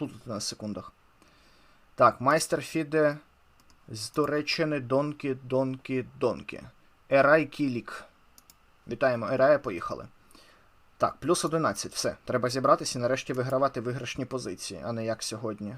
плутати на секундах. Так, майстер Фіде з Туреччини Донкі, Донкі, Донкі. Ерай Кілік. Вітаємо, Ерая, поїхали. Так, плюс 11. Все. Треба зібратися і нарешті вигравати виграшні позиції, а не як сьогодні.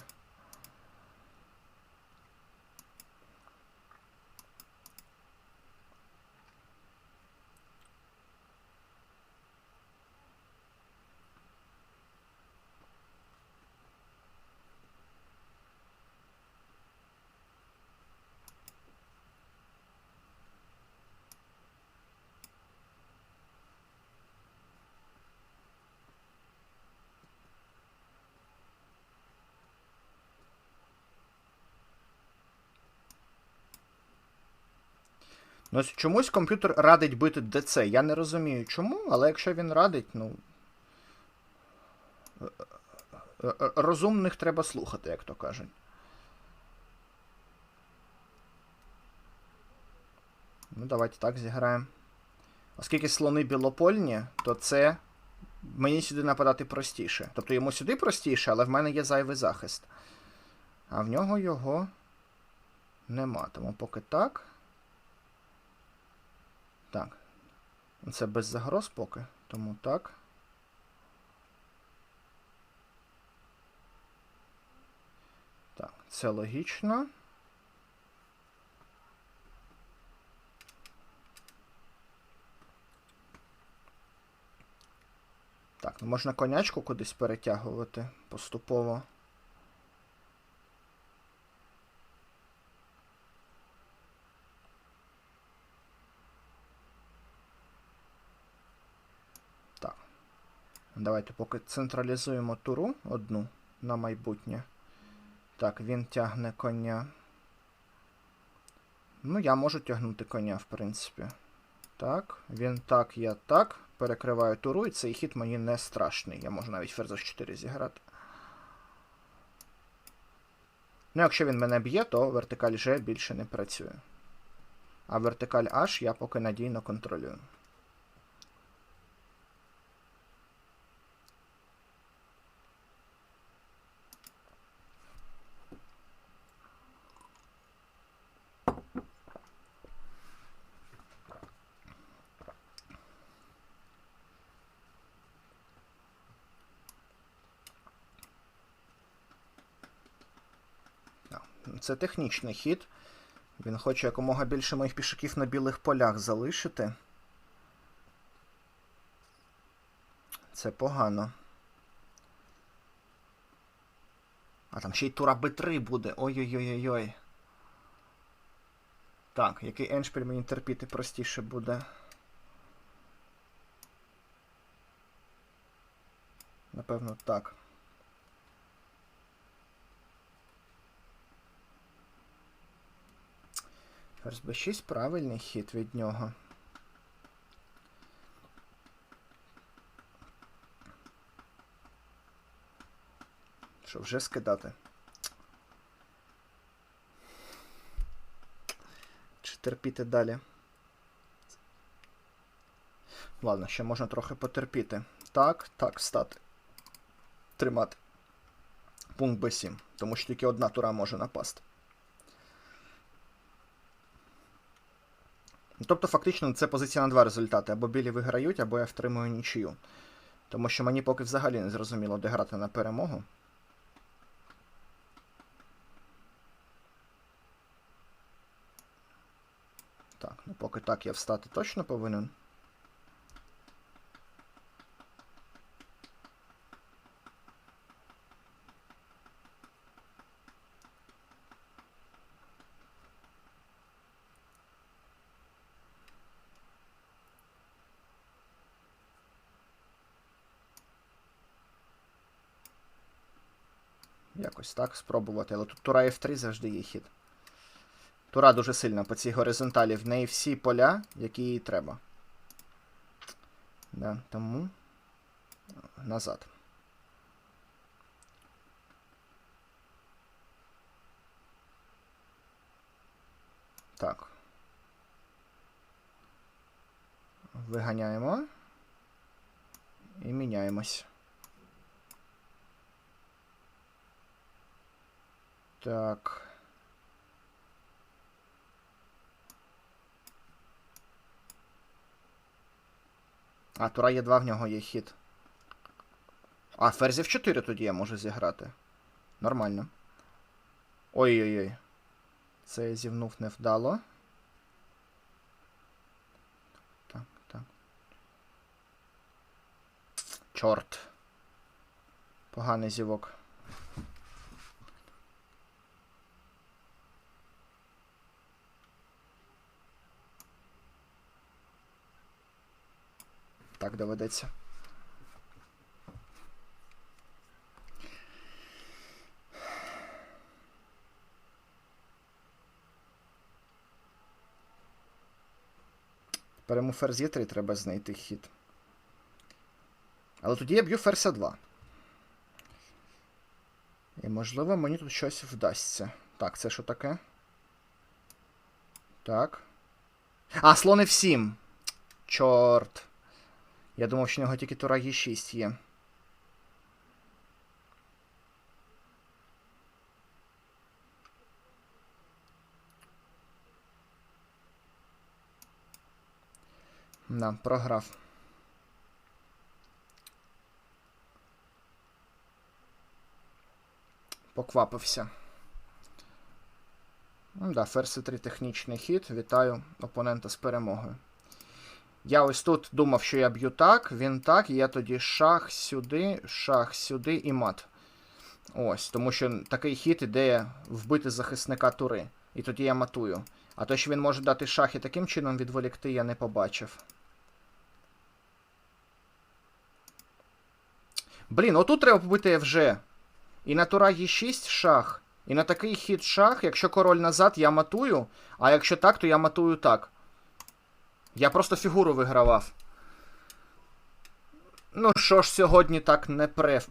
Ну, ось чомусь комп'ютер радить бити ДЦ. Я не розумію чому, але якщо він радить, ну. е, е, е, Розумних треба слухати, як то кажуть. Ну, давайте так зіграємо. Оскільки слони білопольні, то це мені сюди нападати простіше. Тобто йому сюди простіше, але в мене є зайвий захист. А в нього його нема. Тому поки так. Так. Це без загроз поки. Тому так. Так, це логічно. Так, ну можна конячку кудись перетягувати поступово. Так. Давайте поки централізуємо туру одну на майбутнє. Так, він тягне коня. Ну, я можу тягнути коня, в принципі. Так, він так, я так. Перекриваю туру, і цей хід мені не страшний. Я можу навіть ферзь 4 зіграти. Ну, якщо він мене б'є, то вертикаль G більше не працює. А вертикаль H я поки надійно контролюю. Це технічний хід. Він хоче якомога більше моїх пішаків на білих полях залишити. Це погано. А там ще й тура Б3 буде. Ой-ой-ой-ой-ой. Так, який еншпіль мені терпіти простіше буде. Напевно, так. Ферзь Б6 правильний хід від нього. Що, вже скидати? Чи терпіти далі? Ладно, ще можна трохи потерпіти. Так, так, стати. Тримати. Пункт Б7. Тому що тільки одна тура може напасти. Тобто, фактично, це позиція на два результати. Або білі виграють, або я втримую нічию. Тому що мені поки взагалі не зрозуміло, де грати на перемогу. Так, ну поки так я встати точно повинен. Якось так спробувати. Але тут Тура F3 завжди є хід. Тура дуже сильна по цій горизонталі. В неї всі поля, які їй треба. Да, Тому назад. Так. Виганяємо. І міняємось. Так. А, тура є 2 в нього є хід. А, ферзів 4 тоді я можу зіграти. Нормально. Ой-ой-ой. Це я зівнув невдало. Так, так. Чорт. Поганий зівок. Так доведеться. Тепер йому ферзь є 3 треба знайти хід. Але тоді я б'ю ферзь 2. І можливо мені тут щось вдасться. Так, це що таке? Так. А, слон F7. Чорт. Я думав, що в нього тільки тура Е6 є. Да, програв. Поквапився. Ну да, ферзь 3 технічний хід. Вітаю опонента з перемогою. Я ось тут думав, що я б'ю так, він так, і я тоді шах сюди, шах сюди і мат. Ось, тому що такий хід іде вбити захисника тури. І тоді я матую. А то, що він може дати шах і таким чином відволікти, я не побачив. Блін, отут треба побити FG. І на тура Е6 шах. І на такий хід шах, якщо король назад, я матую, а якщо так, то я матую так. Я просто фігуру вигравав. Ну що ж сьогодні так не пре в